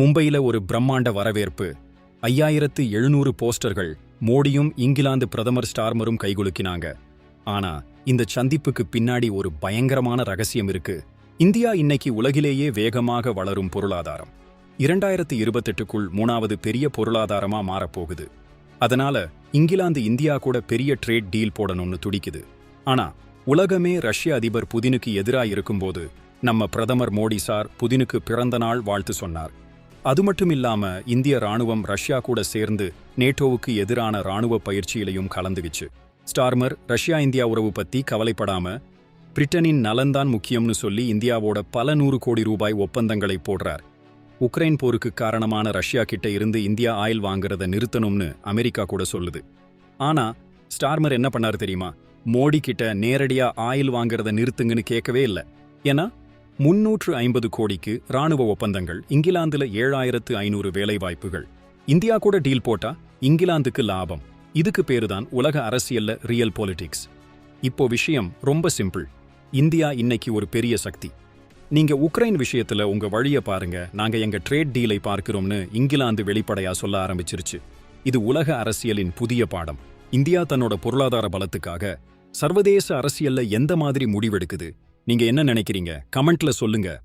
மும்பையில ஒரு பிரம்மாண்ட வரவேற்பு. ஐயாயிரத்து எழுநூறு போஸ்டர்கள் மோடியும் இங்கிலாந்து பிரதமர் ஸ்டார்மரும் கைகுலுக்கினாங்க. ஆனா இந்த சந்திப்புக்கு பின்னாடி ஒரு பயங்கரமான ரகசியம் இருக்கு. இந்தியா இன்னைக்கு உலகிலேயே வேகமாக வளரும் பொருளாதாரம். இரண்டாயிரத்து இருபத்தெட்டுக்குள் மூணாவது பெரிய பொருளாதாரமா மாறப்போகுது. அதனால இங்கிலாந்து இந்தியா கூட பெரிய ட்ரேட் டீல் போடணும்னு துடிக்குது. ஆனா உலகமே ரஷ்ய அதிபர் புதினுக்கு எதிராக இருக்கும்போது நம்ம பிரதமர் மோடி சார் புதினுக்கு பிறந்த நாள் வாழ்த்து சொன்னார். அது மட்டும் இல்லாம இந்திய ராணுவம் ரஷ்யா கூட சேர்ந்து நேட்டோவுக்கு எதிரான ராணுவ பயிற்சியிலையும் கலந்துகிச்சு. ஸ்டார்மர் ரஷ்யா இந்தியா உறவு பத்தி கவலைப்படாம பிரிட்டனின் நலன்தான் முக்கியம்னு சொல்லி இந்தியாவோட பல நூறு கோடி ரூபாய் ஒப்பந்தங்களை போடுறார். உக்ரைன் போருக்கு காரணமான ரஷ்யா கிட்ட இருந்து இந்தியா ஆயில் வாங்குறத நிறுத்தணும்னு அமெரிக்கா கூட சொல்லுது. ஆனா ஸ்டார்மர் என்ன பண்ணார் தெரியுமா? மோடி கிட்ட நேரடியா ஆயில் வாங்குறத நிறுத்துங்கன்னு கேட்கவே இல்ல. ஏன்னா முன்னூற்று ஐம்பது கோடிக்கு ராணுவ ஒப்பந்தங்கள் இங்கிலாந்துல ஏழாயிரத்து ஐநூறு வேலைவாய்ப்புகள். இந்தியா கூட டீல் போட்டா இங்கிலாந்துக்கு லாபம். இதுக்கு பேருதான் உலக அரசியல்ல ரியல் பாலிடிக்ஸ் இப்போ விஷயம் ரொம்ப சிம்பிள் இந்தியா இன்னைக்கு ஒரு பெரிய சக்தி. நீங்க உக்ரைன் விஷயத்துல உங்க வழிய பாருங்க. நாங்க எங்க ட்ரேட் டீலை பார்க்கிறோம்னு இங்கிலாந்து வெளிப்படையா சொல்ல ஆரம்பிச்சிருச்சு. இது உலக அரசியலின் புதிய பாடம். இந்தியா தன்னோட பொருளாதார பலத்துக்காக சர்வதேச அரசியல்ல எந்த மாதிரி முடிவெடுக்குது? நீங்க என்ன நினைக்கிறீங்க? கமெண்ட்ல சொல்லுங்க.